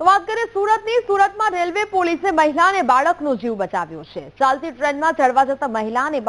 તો વાત ચડવા જતા મહિલા અને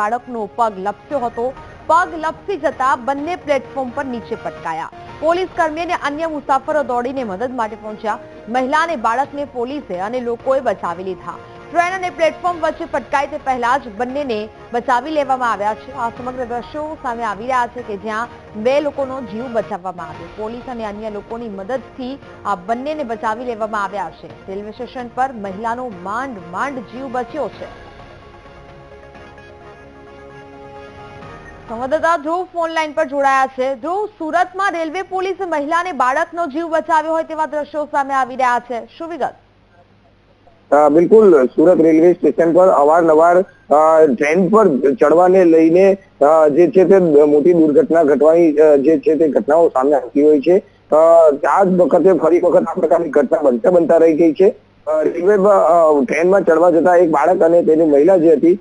પગ લપસ્યો હતો. પગ લપસી જતા બંને પ્લેટફોર્મ પર નીચે પટકાયા. પોલીસ કર્મી અને અન્ય મુસાફરો દોડીને મદદ માટે પહોંચ્યા. મહિલા અને બાળકને પોલીસે અને લોકોએ બચાવી લીધા. ટ્રેન અને પ્લેટફોર્મ વચ્ચે પટકાય તે પહેલા જ બંનેને બચાવી લેવામાં આવ્યા છે. આ સમગ્ર દ્રશ્યો સામે આવી રહ્યા છે કે જ્યાં બે લોકોનો જીવ બચાવવામાં આવ્યો. પોલીસ અને અન્ય લોકોની મદદથી આ બંનેને બચાવી લેવામાં આવ્યા છે. રેલવે સ્ટેશન પર મહિલાનો માંડ માંડ જીવ બચ્યો છે. સંવાદદાતા ધ્રુવ ફોન પર જોડાયા છે. ધ્રુવ, સુરતમાં રેલવે પોલીસે મહિલાને બાળકનો જીવ બચાવ્યો હોય તેવા દ્રશ્યો સામે આવી રહ્યા છે. શું વિગત? બિલકુલ, સુરત રેલવે સ્ટેશન પર અવારનવાર ટ્રેન પર ચડવાને લઈને જે છે તે મોટી દુર્ઘટના ઘટવાની જે છે તે ઘટનાઓ સામે આવતી હોય છે. આ જ વખતે ફરી વખત આ પ્રકારની ઘટના બનતા બનતા રહી ગઈ છે. રેલવે ટ્રેનમાં ચડવા જતા એક બાળક અને તેની મહિલા જે હતી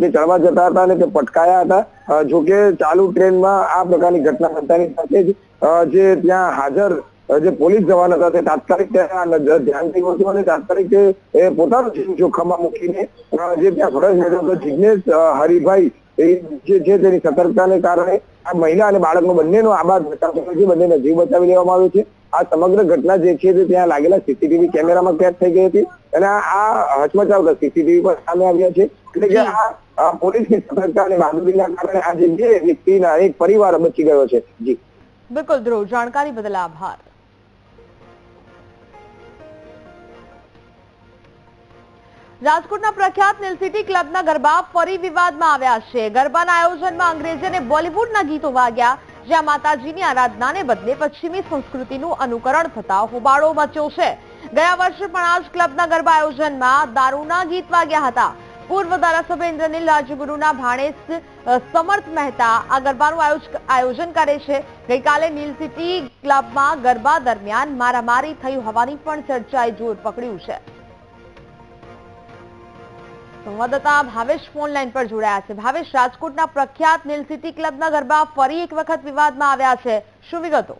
તે ચડવા જતા હતા અને તે પટકાયા હતા. જોકે ચાલુ ટ્રેનમાં આ પ્રકારની ઘટના બનતાની સાથે જ જે ત્યાં હાજર જે પોલીસ જવાન હતા તે તાત્કાલિક ત્યાં નજર ધ્યાન થયું હતું અને તાત્કાલિક એ પોતાનું જોખમમાં મૂકીને જે ત્યાં ફરજ બજાવતો જિજ્ઞેશ હરિભાઈ, એ જે તેની સતર્કતાને કારણે આ મહિલા અને બાળકનો બંનેનો આબાદ બચાવ છે બંનેનો જીવ બચાવી લેવામાં આવ્યો છે. આ સમગ્ર ઘટના જે છે તે ત્યાં લાગેલા સીસીટીવી કેમેરામાં કેદ થઈ ગઈ હતી અને આ હચમચાવ સીસીટીવી પર સામે આવ્યા છે. એટલે કે આ પોલીસની સતર્કતા અને બહાદુરીના કારણે આ જે વ્યક્તિના એક પરિવાર બચી ગયો છે. જી. બિલકુલ ધ્રુવ, જાણકારી બદલ આભાર. રાજકોટના પ્રખ્યાત નિલસિટી ક્લબના ગરબા ફરી વિવાદમાં આવ્યા છે. ગરબાના આયોજનમાં અંગ્રેજી અને બોલિવૂડના ગીતો વાગ્યા, જ્યાં માતાજીની આરાધનાને બદલે પશ્ચિમી સંસ્કૃતિનું અનુકરણ થતા હોબાળો મચ્યો છે. ગયા વર્ષે પણ આ ક્લબના ગરબા આયોજનમાં દારૂના ગીત વાગ્યા હતા. પૂર્વ ધારાસભ્ય ઇન્દ્રનીલ રાજગુરુના ભાણેજ સમર્થ મહેતા આ ગરબાનું આયોજન કરે છે. ગઈકાલે નીલ સિટી ક્લબમાં ગરબા દરમિયાન મારામારી થઈ હોવાની પણ ચર્ચાએ જોર પકડ્યું છે. સંવાદદાતા ભાવેશ ફોન લાઈન પર જોડાયા છે. ભાવેશ, રાજકોટના પ્રખ્યાત નીલ સિટી ક્લબના ગરબા ફરી એક વખત વિવાદમાં આવ્યા છે. શું વિગતો?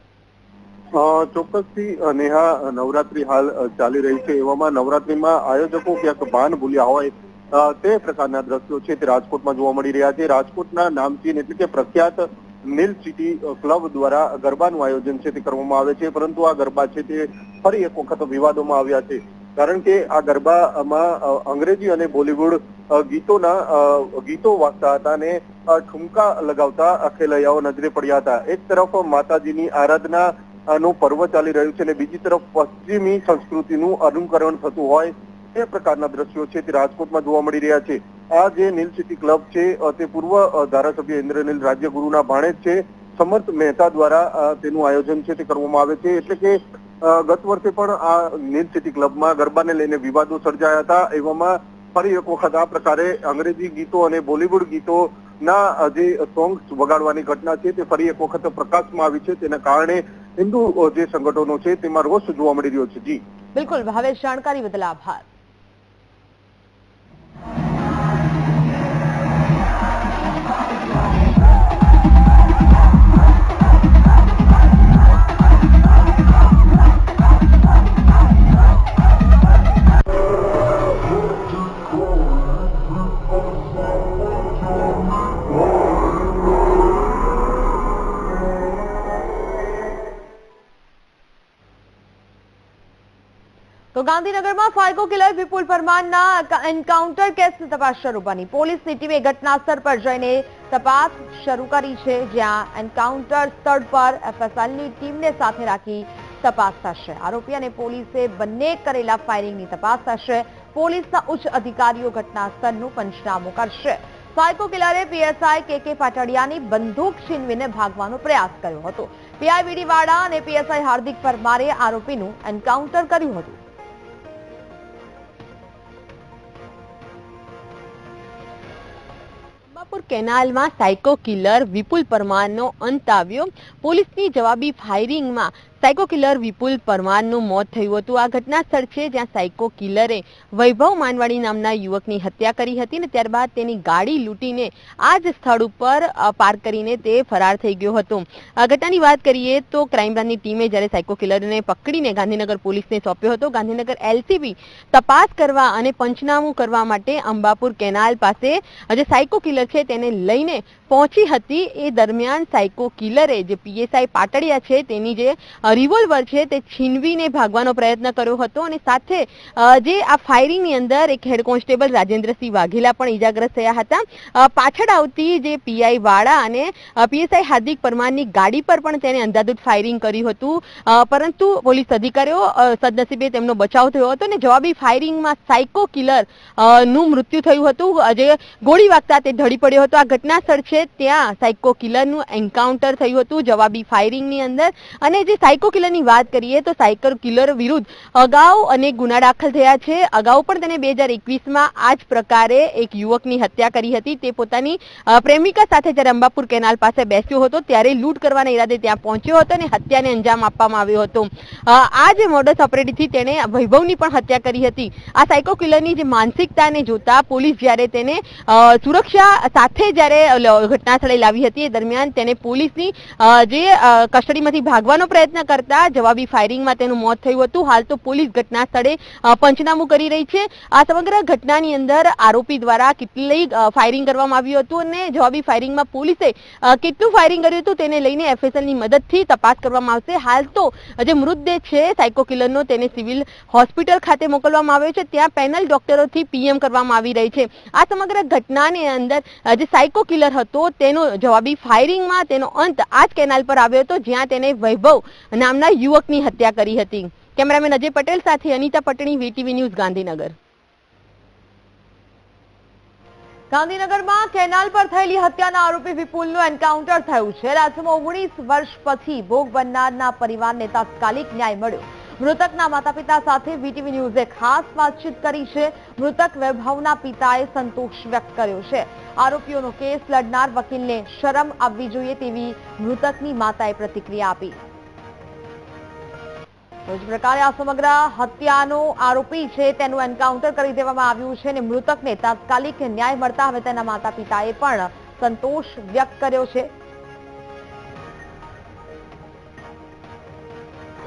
ચોક્કસથી નેહા નવરાત્રી હાલ ચાલી રહી છે. એવામાં નવરાત્રીમાં આયોજકો ક્યાંક ભાન ભૂલ્યા હોય તે પ્રકારના દ્રશ્યો છે તે રાજકોટમાં જોવા મળી રહ્યા છે. રાજકોટના નામચીન એટલે કે પ્રખ્યાત નીલ સિટી ક્લબ દ્વારા ગરબાનું આયોજન છે તે કરવામાં આવે છે. પરંતુ આ ગરબા છે તે ફરી એક વખત વિવાદોમાં આવ્યા છે. કારણ કે આ ગરબામાં અંગ્રેજી અને બોલિવૂડ ગીતોના ગીતો વાગતા હતા અને ઠુમકા લગાવતા ખેલૈયાઓ નજરે પડ્યા હતા. એક તરફ માતાજીની આરાધના નું પર્વ ચાલી રહ્યું છે અને બીજી તરફ પશ્ચિમી સંસ્કૃતિનું અનુકરણ થતું હોય તે પ્રકારના દ્રશ્યો છે તે રાજકોટમાં જોવા મળી રહ્યા છે. આ જે નીલ સિટી ક્લબ છે તે પૂર્વ ધારાસભ્ય ઇન્દ્રનીલ રાજ્યગુરુના ભાણેજ છે. સમર્થ મહેતા દ્વારા તેનું આયોજન છે તે કરવામાં આવે છે. એટલે કે ગત વર્ષે પણ આ નીલ સિટી ક્લબમાં ગરબાને લઈને વિવાદો સર્જાયા હતા. એવામાં ફરી એક વખત આ પ્રકારે અંગ્રેજી ગીતો અને બોલિવૂડ ગીતો ના જે સોંગ્સ વગાડવાની ઘટના છે તે ફરી એક વખત પ્રકાશમાં આવી છે. તેના કારણે હિન્દુ જે સંગઠનો છે તેમાં રોષ જોવા મળી રહ્યો છે. જી. બિલકુલ. ભાવેશ જાણકારી બદલ આભાર. ગાંધીનગરમાં સાયકો કિલર વિપુલ પરમારના એન્કાઉન્ટર કેસની તપાસ શરૂ બની. પોલીસની ટીમે ઘટનાસ્થળ પર જઈને તપાસ શરૂ કરી છે, જ્યાં એન્કાઉન્ટર સ્થળ પર એફએસએલની ટીમને સાથે રાખી તપાસ થશે. આરોપી અને પોલીસે બંને કરેલા ફાયરિંગની તપાસ થશે. પોલીસના ઉચ્ચ અધિકારીઓ ઘટનાસ્થળનું પંચનામું કરશે. સાયકો કિલરે પીએસઆઈ કે કે પાટડિયાની બંદૂક છીનવીને ભાગવાનો પ્રયાસ કર્યો હતો. પીઆઈબીડી વાડા અને પીએસઆઈ હાર્દિક પરમારે આરોપીનું એન્કાઉન્ટર કર્યું હતું. કેનાલમાં સાયકો કિલર વિપુલ પરમારનો અંત આવ્યો. પોલીસની જવાબી ફાયરિંગમાં સાયકો કિલર વિપુલ પરમારનું મોત થયું હતું. આ ઘટના સ્થળ છે જ્યાં સાયકો કિલરે વૈભવ માનવાડી નામના યુવકની હત્યા કરી હતી ને ત્યારબાદ તેની ગાડી લૂંટીને આ જ સ્થળ ઉપર પાર્ક કરીને તે ફરાર થઈ ગયો હતો. આ ઘટનાની વાત કરીએ તો ક્રાઇમ બ્રાન્ચની ટીમે જ્યારે સાયકો કિલરને પકડીને ગાંધીનગર પોલીસને સોંપ્યો હતો, ગાંધીનગર એલસીબી તપાસ કરવા અને પંચનામું કરવા માટે અંબાપુર કેનાલ પાસે, જે સાયકો કિલર છે, તેને લઈને પહોંચી હતી એ દરમિયાન સાયકો કિલરે જે પીએસઆઈ પાટડિયા છે તેની જે રિવોલ્વર છે તે છીનવીને ભાગવાનો પ્રયત્ન કર્યો હતો અને સાથે જે આ ફાયરિંગની અંદર એક હેડ કોન્સ્ટેબલ રાજેન્દ્રસિંહ વાઘેલા પણ ઈજાગ્રસ્ત થયા હતા. પાછળ આવતી જે પીઆઈ વાળા અને પીએસઆઈ હાર્દિક પરમારની ગાડી પર પણ તેને અંધાધૂત ફાયરિંગ કર્યું હતું. પરંતુ પોલીસ અધિકારીઓ સદનસીબે તેમનો બચાવ થયો હતો અને જવાબી ફાયરિંગમાં સાયકો કિલરનું મૃત્યુ થયું હતું. જે ગોળી વાગતા તે ઢળી પડ્યો હતો. આ ઘટના સ્થળ છે, ત્યાં સાયકો કિલરનું એન્કાઉન્ટર થયું હતું, જવાબી ફાયરિંગની અંદર. અને જે સાયકો કિલરની વાત કરીએ તો સાયકો કિલર વિરુદ્ધ અગાઉ અનેક ગુના દાખલ થયા છે. અગાઉ પણ તેને બે હજાર એકવીસમાં આ જ પ્રકારે એક યુવકની હત્યા કરી હતી. તે પોતાની પ્રેમિકા સાથે જ્યારે અંબાપુર કેનાલ પાસે બેસ્યો હતો, ત્યારે લૂંટ કરવાના ઈરાદે ત્યાં પહોંચ્યો હતો અને હત્યાને અંજામ આપવામાં આવ્યો હતો. આ જે મોડસ ઓપરેટીથી તેણે વૈભવની પણ હત્યા કરી હતી. આ સાયકો કિલરની જે માનસિકતાને જોતા પોલીસ જ્યારે તેને સુરક્ષા સાથે જ્યારે લ- ઘટના સ્થળે લાવી હતી. એ દરમિયાન તેને પોલીસની જે કસ્ટડીમાંથી ભાગવાનો પ્રયત્ન કરતા જવાબી ફાયરિંગમાં તેનું મોત થયું હતું. હાલ તો પોલીસ ઘટના સ્થળે પંચનામું કરી રહી છે. આ સમગ્ર ઘટનાની અંદર આરોપી દ્વારા કેટલી ફાયરિંગ કરવામાં આવ્યું હતું અને જવાબી ફાયરિંગમાં પોલીસે કેટલું ફાયરિંગ કર્યું હતું તેને લઈને એફએસએલની મદદથી તપાસ કરવામાં આવશે. હાલ તો જે મૃતદેહ છે, સાયકો કિલરનો તેને સિવિલ હોસ્પિટલ ખાતે મોકલવામાં આવ્યો છે. ત્યાં પેનલ ડોક્ટરોથી પીએમ કરવામાં આવી રહી છે. આ સમગ્ર ઘટનાની અંદર જે સાયકો કિલર હતો તેનો જવાબી ફાયરિંગમાં તેનો અંત આ જ કેનાલ પર આવ્યો હતો, જ્યાં તેને વૈભવ નામના યુવકની હત્યા કરી હતી. કેમેરામેન અજય પટેલ સાથે અનિતા પટણી, વીટીવી ન્યૂઝ, ગાંધીનગર. ગાંધીનગરમાં કેનાલ પર થયેલી હત્યાના આરોપી વિપુલનું એન્કાઉન્ટર થયું છે. રાજ્યમાં ઓગણીસ વર્ષ પછી ભોગ બનનારના પરિવારને તાત્કાલિક ન્યાય મળ્યો. મૃતકના માતા પિતા સાથે વીટીવી ન્યૂઝે ખાસ વાતચીત કરી છે. મૃતક વૈભવના પિતાએ સંતોષ વ્યક્ત કર્યો છે. આરોપીઓનો કેસ લડનાર વકીલને શરમ આવવી જોઈએ તેવી મૃતકની માતાએ પ્રતિક્રિયા આપી. જ પ્રકારે આ સમગ્ર હત્યાનો આરોપી છે તેનું એન્કાઉન્ટર કરી દેવામાં આવ્યું છે અને મૃતકને તાત્કાલિક ન્યાય મળતા હવે તેના માતા પિતાએ પણ સંતોષ વ્યક્ત કર્યો છે.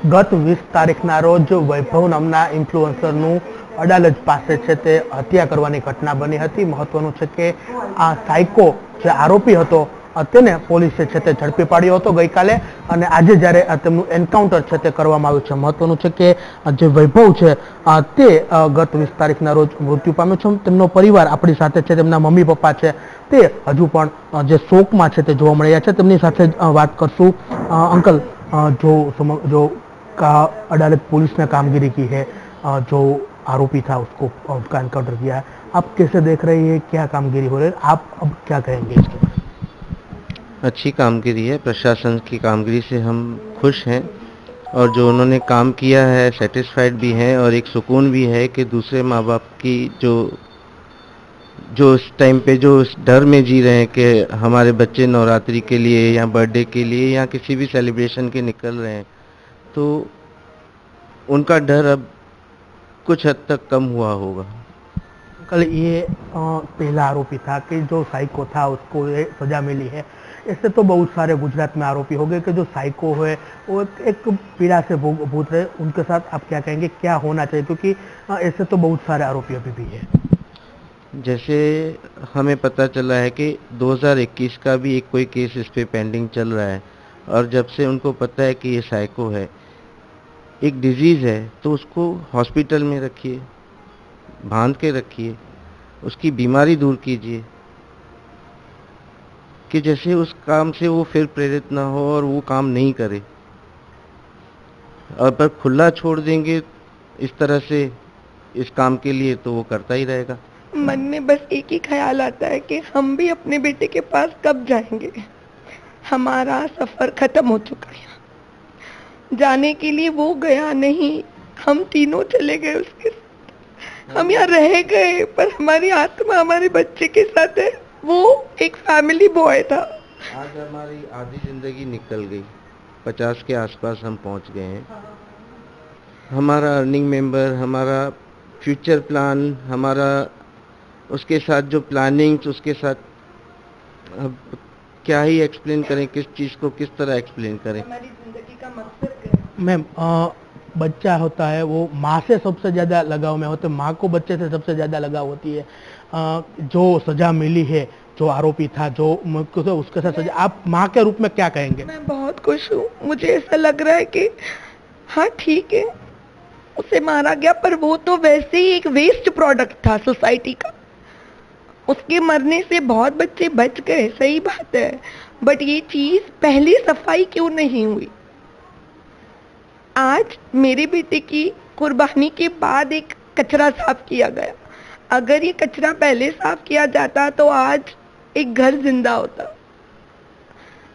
ગત વીસ તારીખના રોજ વૈભવ નામના ઇન્ફ્લુઅન્સરનું અડાલજ પાસે છે તે હત્યા કરવાની ઘટના બની હતી. મહત્વનું છે કે આ સાયકો જે આરોપી હતો તેને પોલીસે છે તે ઝડપી પાડ્યો હતો ગઈકાલે અને આજે જ્યારે તેમનું એન્કાઉન્ટર છે તે કરવામાં આવ્યું છે. મહત્વનું છે કે જે વૈભવ છે તે ગત વીસ તારીખના રોજ મૃત્યુ પામ્યો છે. તેમનો પરિવાર આપણી સાથે છે, તેમના મમ્મી પપ્પા છે, તે હજુ પણ જે શોકમાં છે તે જોવા મળી રહ્યા છે. તેમની સાથે વાત કરશું અંકલ જો જો का अदालत पुलिस ने कामगिरी की है जो आरोपी था उसको, उसका एनकाउंटर किया है। आप कैसे देख रहे हैं क्या कामगिरी हो रही है? आप अब क्या कहेंगे इसके अच्छी कामगिरी है। प्रशासन की कामगिरी से हम खुश हैं और जो उन्होंने काम किया है सेटिस्फाइड भी हैं और एक सुकून भी है कि दूसरे माँ बाप की जो जो उस टाइम पे जो उस डर में जी रहे हैं कि हमारे बच्चे नवरात्रि के लिए या बर्थडे के लिए या किसी भी सेलिब्रेशन के निकल रहे हैं तो उनका डर अब कुछ हद तक कम हुआ होगा। कल ये पहला आरोपी था कि जो साइको था उसको ये सजा मिली है। ऐसे तो बहुत सारे गुजरात में आरोपी हो गए कि जो साइको है वो एक, पीड़ा से भूत रहे। उनके साथ आप क्या कहेंगे क्या होना चाहिए? क्योंकि ऐसे तो बहुत सारे आरोपी अभी भी है। जैसे हमें पता चला है कि 2021 का भी एक कोई केस इस पे पेंडिंग चल रहा है। और जब से उनको पता है कि ये साइको है एक डिज़ीज़ है तो उसको हॉस्पिटल में रखिए, बाँध के रखिए, उसकी बीमारी दूर कीजिए, कि जैसे उस काम से वो फिर प्रेरित ना हो और वो काम नहीं करे। और पर खुला छोड़ देंगे इस तरह से इस काम के लिए तो वो करता ही रहेगा। मन में बस एक ही ख्याल आता है कि हम भी अपने बेटे के पास कब जाएँगे? हमारा सफ़र खत्म हो चुका है। जाने के लिए वो गया नहीं। हम तीनों चले गए उसके साथ। हम यहाँ रह गए पर हमारी आत्मा हमारे बच्चे के साथ है। वो एक फैमिली बॉय था। आज हमारी आधी ज़िंदगी निकल गई। पचास के आसपास हम पहुँच गए हैं। हमारा अर्निंग मेंबर हमारा फ्यूचर प्लान हमारा उसके साथ जो प्लानिंग्स उसके साथ अब क्या ही एक्सप्लेन करें किस चीज़ को किस तरह एक्सप्लेन करें। हमारी ज़िंदगी का मकसद मैम बच्चा होता है वो माँ से सबसे ज़्यादा लगाव में होते माँ को बच्चे से सबसे ज़्यादा लगाव होती है। अ, जो सजा मिली है जो आरोपी था जो तो उसके साथ सजा आप माँ के रूप में क्या कहेंगे? मैं बहुत खुश हूँ। मुझे ऐसा लग रहा है कि हाँ ठीक है उसे मारा गया पर वो तो वैसे ही एक वेस्ट प्रोडक्ट था सोसाइटी का। उसके मरने से बहुत बच्चे बच गए सही बात है। बट ये चीज़ पहली सफ़ाई क्यों नहीं हुई? आज मेरे बेटे की कुर्बानी के बाद एक कचरा साफ़ किया गया। अगर ये कचरा पहले साफ़ किया जाता तो आज एक घर ज़िंदा होता।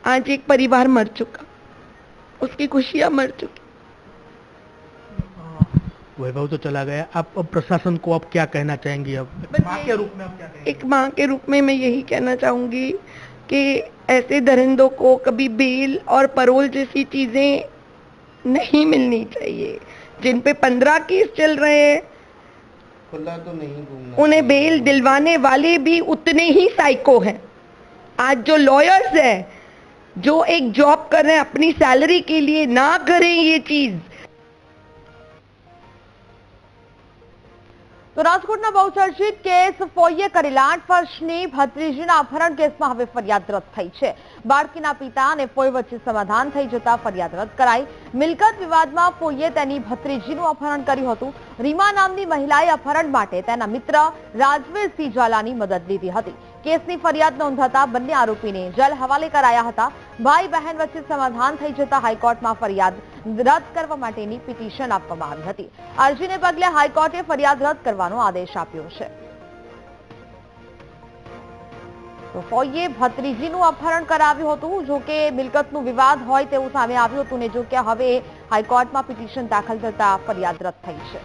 आज एक परिवार मर चुका। उसकी खुशियाँ मर चुकी। वैभव तो चला गया। आप अब प्रशासन को आप क्या कहना चाहेंगी? अब माँ के रूप में आप क्या कहेंगे? एक माँ के रूप में मैं यही कहना चाहूँगी कि ऐसे दरिंदों को कभी बेल और परोल जैसी चीज़ें नहीं मिलनी चाहिए जिन पे पंद्रह केस चल रहे हैं खुला तो नहीं घूमना उन्हें बेल दिलवाने वाले भी उतने ही साइको हैं आज जो लॉयर्स हैं जो एक जॉब कर रहे हैं अपनी सैलरी के लिए ना करें ये चीज તો રાજકોટના બહુચર્ચિત કેસ ફોઈએ કરેલા આઠ વર્ષની ભત્રીજીના અપહરણ કેસમાં હવે ફરિયાદ રદ થઈ છે બાળકીના પિતા અને ફોઈ વચ્ચે સમાધાન થઈ જતા ફરિયાદ કરાઈ. મિલકત વિવાદમાં ફોઈએ તેની ભત્રીજીનું અપહરણ કર્યું હતું. રીમા નામની મહિલાએ અપહરણ માટે તેના મિત્ર રાજવીરસિંહ ઝાલાની મદદ લીધી હતી. કેસની ફરિયાદ નોંધાતા બંને આરોપીને જેલ હવાલે કરાયા હતા. ભાઈ બહેન વચ્ચે સમાધાન થઈ જતા હાઈકોર્ટમાં ફરિયાદ રદ કરવા માટેની પિટિશન આપવામાં આવી હતી. અરજીને પગલે હાઈકોર્ટે ફરિયાદ રદ કરવાનો આદેશ આપ્યો છે. ફોઈએ ભત્રીજીનું અપહરણ કરાવ્યું હતું. જો કે મિલકતનું વિવાદ હોય તેવું સામે આવ્યું હતું ને જો કે હવે હાઈકોર્ટમાં પિટિશન દાખલ થતા ફરિયાદ થઈ છે.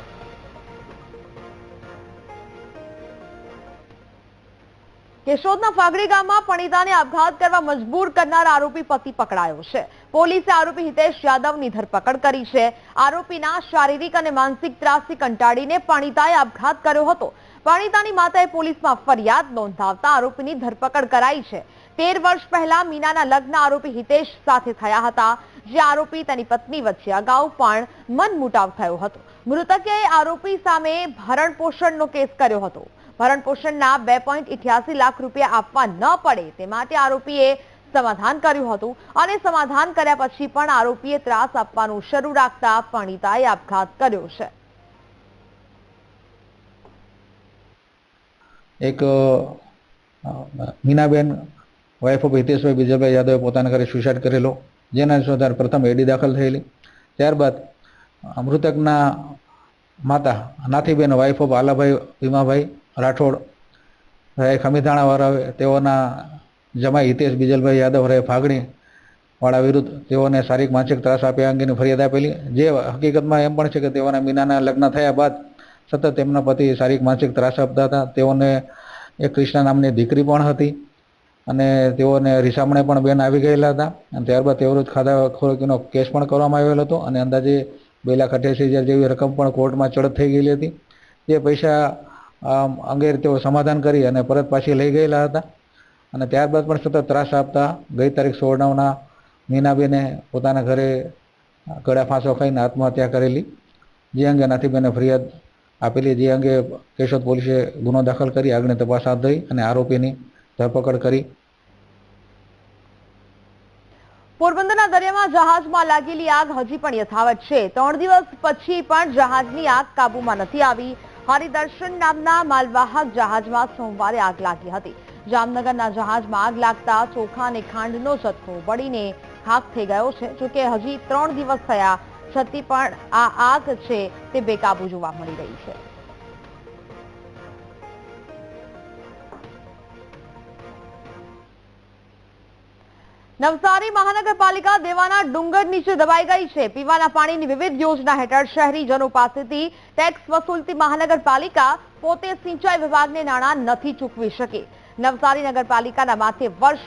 કેશોદના ફાગડી ગામમાં પણિતાને આપઘાત કરવા મજબૂર કરનાર આરોપી પતિ પકડાયો છે. પોલીસે આરોપી હિતેશ યાદવની ધરપકડ કરી છે. આરોપીના શારીરિક અને માનસિક ત્રાસથી કંટાળીને પણિતાએ આપઘાત કર્યો હતો. પણિતાની માતાએ પોલીસમાં ફરિયાદ નોંધાવતા આરોપીની ધરપકડ કરાઈ છે. તેર વર્ષ પહેલા મીનાના લગ્ન આરોપી હિતેશ સાથે થયા હતા, જે આરોપી તેની પત્ની વચ્ચે અગાઉ પણ મનમુટાવ થયો હતો. મૃતકે આરોપી સામે ભરણ પોષણનો કેસ કર્યો હતો. ભરણ પોષણના બે લાખ રૂપિયા આપવા ન પડે તે માટે આરોપીએ સમાધાન કર્યું હતું અને સમાધાન કર્યા પછી પણ આરોપીએ ત્રાસ આપવાનું શરૂ રાખતા પણિતાએ આપઘાત કર્યો છે. એક મીનાબેન વાઇફ ઓફ હિતેશભાઈ બીજાભાઈ યાદવે પોતાના ઘરે સુસાઇડ કરેલો, જેના અનુસંધાન પ્રથમ એડી દાખલ થયેલી. ત્યારબાદ મૃતકના માતા નાથીબેન વાઇફ ઓફ આલાભાઈ ભીમાભાઈ રાઠોડ રહે ખમીધાણાવાળા, તેઓના જમાઈ હિતેશ બીજલભાઈ યાદવ રહે ફાગણી વાળા વિરુદ્ધ તેઓને શારીરિક, માનસિક ત્રાસ આપ્યા અંગેની ફરિયાદ આપેલી. જે હકીકતમાં એમ પણ છે કે તેઓના મીનાના લગ્ન થયા બાદ સતત તેમના પતિ શારીરિક માનસિક ત્રાસ આપતા હતા. તેઓને એક કૃષ્ણા નામની દીકરી પણ હતી અને તેઓને રિસામણે પણ બેન આવી ગયેલા હતા. અને ત્યારબાદ તેઓ ખાધા ખોરાકીનો કેસ પણ કરવામાં આવેલો હતો અને અંદાજે બે લાખ અઠ્યાસી હજાર જેવી રકમ પણ કોર્ટમાં ચડત થઈ ગયેલી હતી. જે પૈસા અંગે તેઓ સમાધાન કરી અને પરત પાછી લઈ ગયેલા હતા. અને ત્યારબાદ પણ સતત ત્રાસ આપતા ગઈ તારીખ સોળ નવના મીનાબેને પોતાના ઘરે ગળા ફાંસો ખાઈને આત્મહત્યા કરેલી. જે અંગે નાથીબેને ફરિયાદ આપેલી જે અંગે કેશોદ પોલીસે ગુનો દાખલ કરી આગળની તપાસ હાથ ધરી અને આરોપીની ધરપકડ કરી. પોરબંદરના દરિયામાં જહાજમાં લાગેલી આગ હજી પણ યથાવત છે. ત્રણ દિવસ પછી પણ જહાજની આગ કાબુમાં નથી આવી. હરિદર્શન નામના માલવાહક જહાજમાં સોમવારે આગ લાગી હતી. જામનગરના જહાજમાં આગ લાગતા ચોખા અને ખાંડનો જથ્થો બળીને ખાક થઈ ગયો છે, જોકે હજી ત્રણ દિવસ થયા છતાં પણ આ આગ છે તે બેકાબુ જોવા મળી રહી છે. નવસારી મહાનગરપાલિકા દેવાના ડુંગર નીચે દબાઈ ગઈ છે. પીવાના પાણીની વિવિધ યોજના હેઠળ શહેરીજનો પાસેથી ટેક્સ વસૂલતી મહાનગરપાલિકા પોતે સિંચાઈ વિભાગને નાણાં નથી ચૂકવી શકી. નવસારી નગરપાલિકાના માથે વર્ષ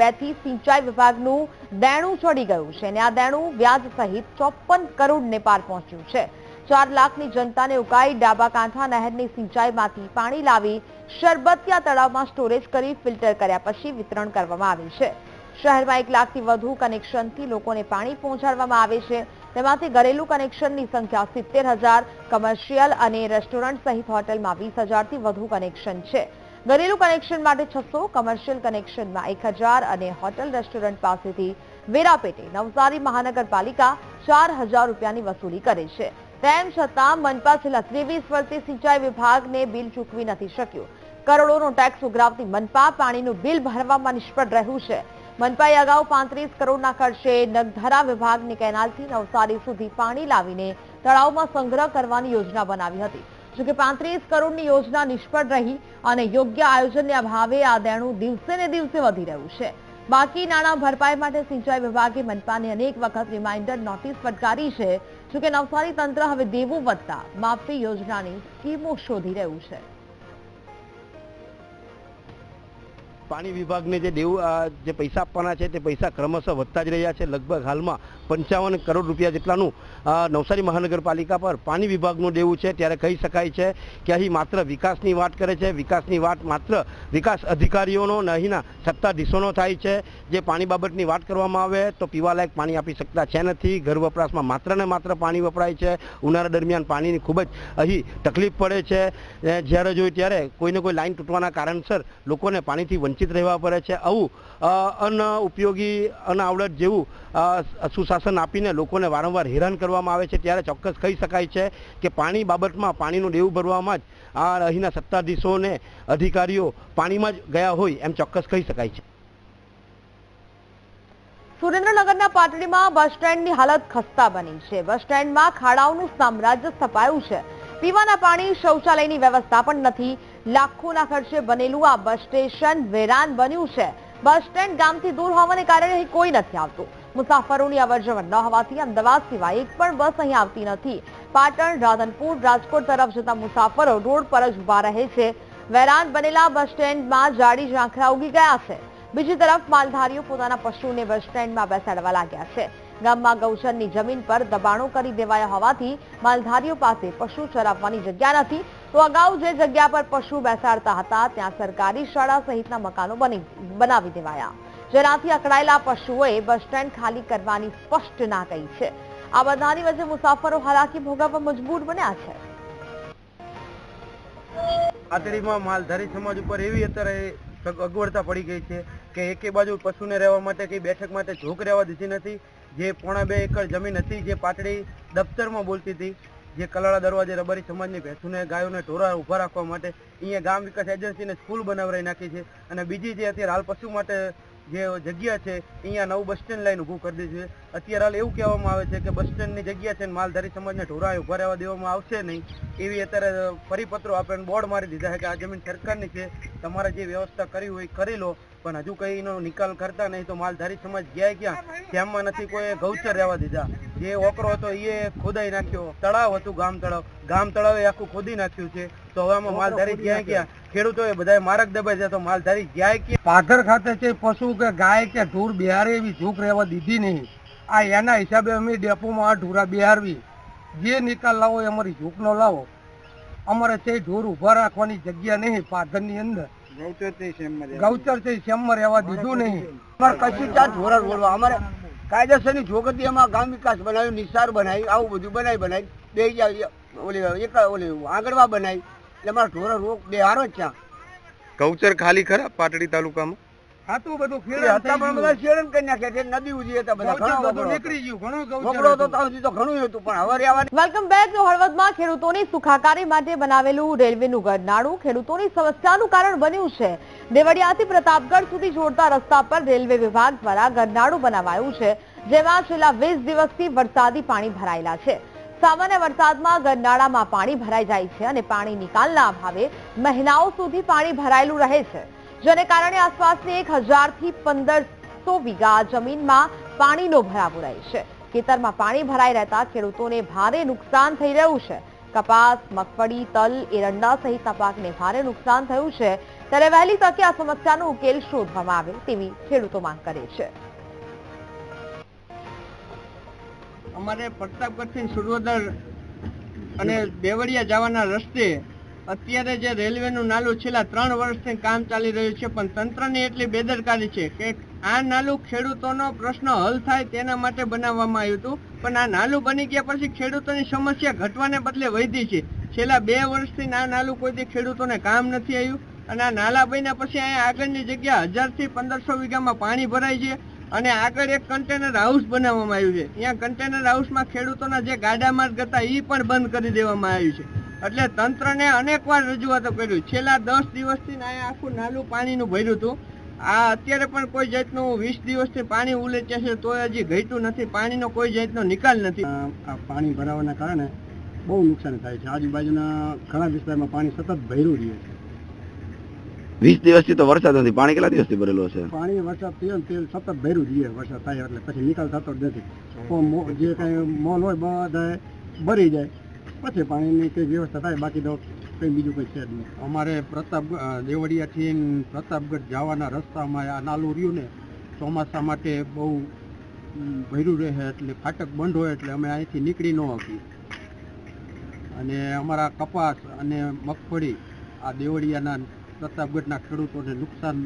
બેથી સિંચાઈ વિભાગનું દેણું ચડી ગયું છે અને આ દેણું વ્યાજ સહિત ચોપન કરોડને પાર પહોંચ્યું છે. ચાર લાખની જનતાને ઉકાઈ ડાબા કાંઠા નહેરની સિંચાઈમાંથી પાણી લાવી શરબતિયા તળાવમાં સ્ટોરેજ કરી ફિલ્ટર કર્યા પછી વિતરણ કરવામાં આવે છે. શહેરમાં એક લાખથી વધુ કનેક્શનથી લોકોને પાણી પહોંચાડવામાં આવે છે. તેમાંથી ઘરેલું કનેક્શનની સંખ્યા સિત્તેર હજાર, કમર્શિયલ અને રેસ્ટોરન્ટ સહિત હોટલમાં વીસ હજારથી વધુ કનેક્શન છે. ઘરેલું કનેક્શન માટે છસો કમર્શિયલ કનેક્શનમાં એક અને હોટલ રેસ્ટોરન્ટ પાસેથી વેરા નવસારી મહાનગરપાલિકા ચાર હજાર રૂપિયાની વસૂલી કરે છે. તેમ છતાં મનપા છેલ્લા ત્રેવીસ વર્ષથી સિંચાઈ વિભાગને બિલ ચૂકવી નથી શક્યું. કરોડોનો ટેક્સ ઉઘરાવતી મનપા પાણીનું બિલ ભરવામાં નિષ્ફળ રહ્યું છે. મનપાએ અગાઉ પાંત્રીસ કરોડના ખર્ચે નગધરા વિભાગની કેનાલથી નવસારી સુધી પાણી લાવીને તળાવમાં સંગ્રહ કરવાની યોજના બનાવી હતી. જોકે પાંત્રીસ કરોડની યોજના નિષ્ફળ રહી અને યોગ્ય આયોજનને અભાવે આ દેણું દિવસે ને દિવસે વધી રહ્યું છે. બાકી નાણાં ભરપાઈ માટે સિંચાઈ વિભાગે મનપાને અનેક વખત રિમાઇન્ડર નોટિસ ફટકારી છે. જોકે નવસારી તંત્ર હવે દેવું વધતા માફી યોજનાની સ્કીમો શોધી રહ્યું છે. પાણી વિભાગને જે દેવું જે પૈસા આપવાના છે તે પૈસા ક્રમશઃ વધતા જ રહ્યા છે. લગભગ હાલમાં પંચાવન કરોડ રૂપિયા જેટલાનું નવસારી મહાનગરપાલિકા પર પાણી વિભાગનું દેવું છે. ત્યારે કહી શકાય છે કે અહીં માત્ર વિકાસની વાત કરે છે. વિકાસની વાત માત્ર વિકાસ અધિકારીઓનો ને અહીંના સત્તાધીશોનો થાય છે. જે પાણી બાબતની વાત કરવામાં આવે તો પીવાલાયક પાણી આપી શકતા છે નથી. ઘર વપરાશમાં માત્ર ને માત્ર પાણી વપરાય છે. ઉનાળા દરમિયાન પાણીની ખૂબ જ અહીં તકલીફ પડે છે. જ્યારે જોઈએ ત્યારે કોઈને કોઈ લાઈન તૂટવાના કારણસર લોકોને પાણીથી વંચિત રહેવા પડે છે. આવું અન ઉપયોગી અનાવડત જેવું સુશાસન આપીને લોકોને વારંવાર હેરાન કરવામાં આવે છે. ત્યારે ચોક્કસ કહી શકાય છે કે પાણી બાબતમાં પાણીનું દેવું ભરવામાં જ આ અહીંના સત્તાધીશોને અધિકારીઓ પાણીમાં જ ગયા હોય એમ ચોક્કસ કહી શકાય છે. સુરેન્દ્રનગરના પાટડીમાં બસ સ્ટેન્ડની હાલત ખસ્તા બની છે. બસ સ્ટેન્ડમાં ખાડાઓનું સામ્રાજ્ય સ્થપાયું છે. પીવાના પાણી શૌચાલયની વ્યવસ્થા પણ નથી. લાખોના ખર્ચે બનેલું આ બસ સ્ટેશન વેરાન બન્યું છે. બસ સ્ટેન્ડ ગામથી દૂર હોવાને કારણે અહીં કોઈ નથી આવતું. મુસાફરોની અવરજવર ન હોવાથી અમદાવાદ સિવાય એક પણ બસ અહીં આવતી નથી. પાટણ, રાધનપુર, રાજકોટ તરફ જતા મુસાફરો રોડ પર જ ઊભા રહે છે. વેરાન બનેલા બસ સ્ટેન્ડમાં જાડી ઝાંખરા ઉગી ગયા છે. બીજી તરફ માલધારીઓ પોતાના પશુને બસ સ્ટેન્ડમાં બેસાડવા લાગ્યા છે. ગામમાં ગૌચરની જમીન પર દબાણો કરી દેવાયા હોવાથી માલધારીઓ પાસે પશુ ચરાવવાની જગ્યા નથી. તો અગાઉ જે જગ્યા પર પશુ બેસાડતા હતા, ત્યાં સરકારી શાળા સહિતના મકાનો બનાવી દેવાયા. જેનાથી અકળાયેલા પશુઓએ બસ સ્ટેન્ડ ખાલી કરવાની સ્પષ્ટ ના કહી છે. આ બધાની વચ્ચે મુસાફરો હાલાકી ભોગવવા મજબૂર બન્યા છે. પાતળીમાં માલધારી સમાજ ઉપર એવી અત્યારે અગવડતા પડી ગઈ છે કે એકે બાજુ પશુને રહેવા માટે કંઈ બેઠક માટે ઝોક રહેવા દીધી નથી. જે પોણા બે એકર જમીન હતી જે પાટડી દફતરમાં બોલતી હતી. જે કલાળા દરવાજે રબારી સમાજની ભેંસોને ગાયોને ઢોરા ઊભા રાખવા માટે અહીંયા ગામ વિકાસ એજન્સીને સ્કૂલ બનાવરાઈ નાખી છે. અને બીજી જે અત્યારે હાલ પશુ માટે જે જગ્યા છે, અહીંયા નવું બસ સ્ટેન્ડ લાઈન ઊભું કરી દીધું છે. અત્યારે હાલ એવું કહેવામાં આવે છે કે બસ સ્ટેન્ડની જગ્યા છે ને માલધારી સમાજને ઢોરાય ઊભા રહેવા દેવામાં આવશે નહીં. એવી અત્યારે પરિપત્રો આપણે બોર્ડ મારી દીધા છે કે આ જમીન સરકારની છે. તમારે જે વ્યવસ્થા કરી હોય એ કરી લો. પણ હજુ કઈ એનો નિકાલ કરતા નહીં તો માલધારી સમાજ ગયા ક્યાં? ધ્યાનમાં નથી કોઈ ગૌચર રહેવા દીધા. જે ઓકરો હતો એ ખોદાઈ નાખ્યો. તળાવ હતું ગામ તળાવ. ગામ તળાવે આખું ખોદી નાખ્યું છે. તો હવે આમાં માલધારી ગયા ક્યાં? ખેડૂતોએ બધા માર્ગ દબાઈ જાય તો માલધારી ગયા ક્યાં? પાધર ખાતે છે પશુ કે ગાય કે ઢૂર બિહારે એવી ઝૂંક રહેવા દીધી નહીં. આ એના હિસાબે અમે ડેપોમાં આ ઢૂરા બિહારવી. જે નિકાલ લાવો એ અમારી ઝૂંકનો લાવો. અમારે તે ઢોર ઊભા રાખવાની જગ્યા નહીં પાઘરની અંદર. ગૌચર છે શેમમાં રહેવા દીધું નહીં. અમારે કશું ત્યાં ધોરણ બોલવા. અમારે કાયદેસરની જોગતી એમાં ગામ વિકાસ બનાવ્યું નિસાર બનાવી આવું બધું બનાવી બનાવી. બે જા- ઓલી એક ઓલી આંગણવા બનાવી. એટલે અમારા ઢોરણ રોગ બે હારો જ ત્યાં. ગૌચર ખાલી ખરા પાટડી તાલુકામાં? ખાતું બધું એ ખેડા હતા પણ બધા શેરણ કરી નાખ્યા છે. નદી ઉજી હતા બધા ઘણા બધું નીકળી ગયું ઘણું હતો. ગૌચર તો હતું. ત્યાં સુધી તો ઘણું હતું પણ હવે રહેવાની વેલકમ બેક તો હળવદમાં ખેડૂતોની સુખાકારી માટે બનાવેલું રેલવેનું ગરનાળું. ખેડૂતોની સમસ્યાનું કારણ બન્યું છે. દેવળિયાથી પ્રતાપગઢ સુધી જોડતા રસ્તા પર રેલવે વિભાગ દ્વારા ગરનાળું બનાવાયું છે જેમાં છેલ્લા વીસ દિવસથી વરસાદી પાણી ભરાયેલા છે. સામાન્ય વરસાદમાં ગરનાળામાં પાણી ભરાઈ જાય છે અને પાણી નિકાલના અભાવે મહિનાઓ સુધી પાણી ભરાયેલું રહે છે. જેને કારણે આસપાસની એક હજારથી પંદરસો વીઘા જમીનમાં પાણીનો ભરાવો રહે છે. ખેતરમાં પાણી ભરાઈ રહેતા ખેડૂતોને ભારે નુકસાન થઈ રહ્યું છે. કપાસ, મગફળી, તલ, એરંડા સહિતના પાકને ભારે નુકસાન થયું છે. ત્યારે વહેલી તકે આ સમસ્યાનો ઉકેલ શોધવામાં આવે તેવી ખેડૂતો માંગ કરે છે. અમારે પ્રતાપગઢથી સુરવદર અને દેવળિયા જવાના રસ્તે અત્યારે જે રેલવેનું નાલું છેલ્લા ત્રણ વર્ષથી કામ ચાલી રહ્યું છે, પણ તંત્રની એટલી બેદરકારી છે કે આ નાલું ખેડૂતોનો પ્રશ્ન હલ થાય તેના માટે બનાવવામાં આવ્યું હતું. પણ આ નાલું બની ગયા પછી ખેડૂતોની સમસ્યા ઘટવાને બદલે વધી છે. છેલ્લા બે વર્ષથી આ નાલું કોઈથી ખેડૂતોને કામ નથી આવ્યું. અને આ નાલા બન્યા પછી અહીંયા આગળની જગ્યા હજારથી પંદરસો વીઘામાં પાણી ભરાય છે અને આગળ એક કન્ટેનર હાઉસ બનાવવામાં આવ્યું છે. ત્યાં કન્ટેનર હાઉસમાં ખેડૂતોના જે ગાડા માર્ગ હતા એ પણ બંધ કરી દેવામાં આવ્યું છે. એટલે તંત્રને અનેકવાર રજૂઆતો કર્યું છેલ્લા દસ દિવસથી ને અહીંયા આખું નાલું પાણીનું ભર્યું હતું. આ અત્યારે પણ કોઈ જાતનું વીસ દિવસથી પાણી ઉલેચે છે તોય હજી ઘટ્યું નથી. પાણીનો કોઈ જાતનો નિકાલ નથી. આ પાણી ભરાવાના કારણે બહુ નુકસાન થાય છે. આજુબાજુના ઘણા વિસ્તારમાં પાણી સતત ભર્યું રહે છે. વીસ દિવસથી તો વરસાદ નથી. પાણી કેટલા દિવસથી ભરેલો છે? પાણી વરસાદ થયો ને તે સતત ભર્યું રહીએ વરસાદ થાય એટલે પછી નિકાલ થતો જ નથી. જે કાંઈ મોલ હોય બધા ભરી જાય. પછી પાણીની કંઈ વ્યવસ્થા થાય, બાકી તો કંઈ બીજું કંઈ છે જ નહીં. અમારે પ્રતાપ દેવળિયાથી પ્રતાપગઢ જવાના રસ્તામાં આ નાલું રહ્યું ને, ચોમાસા માટે બહુ ભર્યું રહે એટલે ફાટક બંધ હોય એટલે અમે અહીંથી નીકળી ન હતી અને અમારા કપાસ અને મગફળી આ દેવળિયાના, પ્રતાપગઢના ખેડૂતોને નુકસાન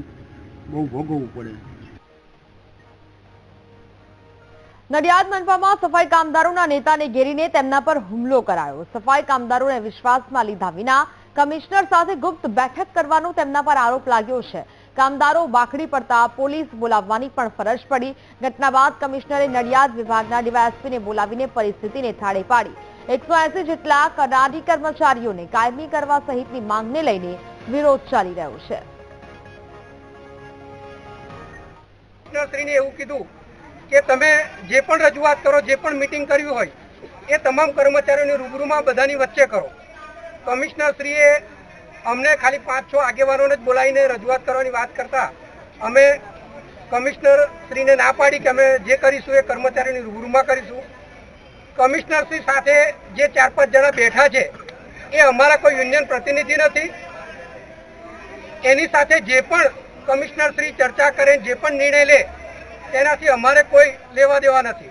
બહુ ભોગવવું પડે. નડિયાદ મનપામાં સફાઈ કામદારોના નેતાને ઘેરીને તેમના પર હુમલો કરાયો. સફાઈ કામદારોને વિશ્વાસમાં લીધા વિના કમિશનર સાથે ગુપ્ત બેઠક કરવાનો તેમના પર આરોપ લાગ્યો છે. કામદારો બાખડી પડતા પોલીસ બોલાવવાની પણ ફરજ પડી. ઘટના બાદ કમિશનરે નડિયાદ વિભાગના ડીવાયએસપીને બોલાવીને પરિસ્થિતિને થાળે પાડી. એકસો જેટલા કરારી કર્મચારીઓને કાયમી કરવા સહિતની માંગને લઈને વિરોધ ચાલી રહ્યો છે. કે તમે જે પણ રજૂઆત કરો, જે પણ મિટિંગ કરવી હોય, એ તમામ કર્મચારીઓની રૂબરૂમાં બધાની વચ્ચે કરો. કમિશનરશ્રીએ અમને ખાલી પાંચ છ આગેવાનોને જ બોલાવીને રજૂઆત કરવાની વાત કરતા અમે કમિશનરશ્રીને ના પાડી કે અમે જે કરીશું એ કર્મચારીઓની રૂબરૂમાં કરીશું. કમિશનરશ્રી સાથે જે ચાર પાંચ જણા બેઠા છે, એ અમારા કોઈ યુનિયન પ્રતિનિધિ નથી. એની સાથે જે પણ કમિશનરશ્રી ચર્ચા કરે, જે પણ નિર્ણય લે તેનાથી અમારે કોઈ લેવા દેવા નથી.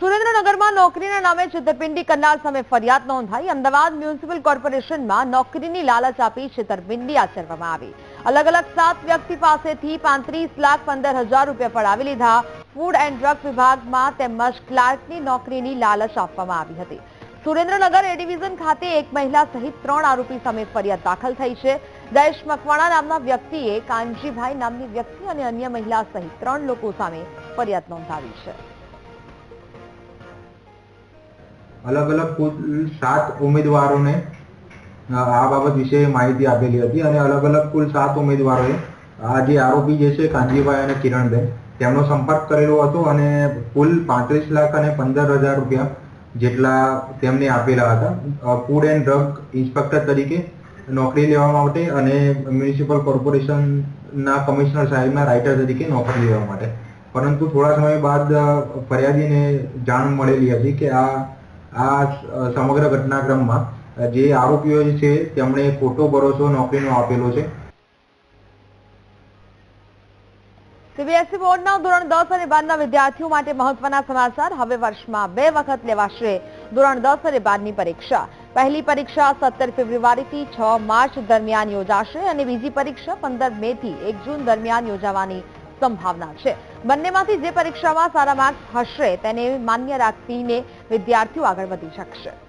સુરેન્દ્રનગરમાં નોકરીના નામે છેતરપિંડી કરનાર સામે ફરિયાદ નોંધાઈ. અમદાવાદ મ્યુનિસિપલ કોર્પોરેશનમાં નોકરીની લાલચ આપી છેતરપિંડી આચરવામાં આવી. અલગ અલગ સાત વ્યક્તિ પાસેથી પાંત્રીસ લાખ પંદર હજાર રૂપિયા પડાવી લીધા. ફૂડ એન્ડ ડ્રગ વિભાગમાં તેમજ ક્લાર્કની નોકરીની લાલચ આપવામાં આવી હતી. સુરેન્દ્રનગર એ ડિવિઝન ખાતે એક મહિલા સહિત ત્રણ આરોપી સામે ફરિયાદ દાખલ થઈ છે. દયેશ મકવાણા નામના વ્યક્તિએ કાનજીભાઈ નામની વ્યક્તિ અને અન્ય મહિલા સહિત ત્રણ લોકો સામે ફરિયાદ નોંધાવી છે. અલગ અલગ કુલ સાત ઉમેદવારોને આ બાબત વિશે માહિતી આપેલી હતી અને અલગ અલગ કુલ સાત ઉમેદવારોએ, આ જે આરોપી જે છે કાંજીભાઈ અને કિરણબેન, તેમનો સંપર્ક કરેલો હતો અને કુલ પાંત્રીસ લાખ અને પંદર હજાર રૂપિયા જેટલા તેમને આપેલા હતા ફૂડ એન્ડ ડ્રગ ઇન્સ્પેક્ટર તરીકે નોકરી લેવા માટે અને મ્યુનિસિપલ કોર્પોરેશનના કમિશનર સાહેબના રાઇટર તરીકે નોકરી લેવા માટે. પરંતુ થોડા સમય બાદ ફરિયાદીને જાણ મળેલી હતી કે આ આ સમગ્ર ઘટનાક્રમમાં જે આરોપીઓ છે, તેમણે ખોટો ભરોસો નોકરીનો આપેલો છે. સીબીએસઈ બોર્ડના ધોરણ દસ અને બારના વિદ્યાર્થીઓ માટે મહત્વના સમાચાર હવે વર્ષમાં બે વખત લેવાશે ધોરણ દસ અને બારની પરીક્ષા. પહેલી પરીક્ષા સત્તર ફેબ્રુઆરીથી છ માર્ચ દરમિયાન યોજાશે અને બીજી પરીક્ષા પંદર મે થી એક જૂન દરમિયાન યોજાવાની સંભાવના છે. બંનેમાંથી જે પરીક્ષામાં સારા માર્ક્સ હશે તેને માન્ય રાખીને વિદ્યાર્થીઓ આગળ વધી શકશે.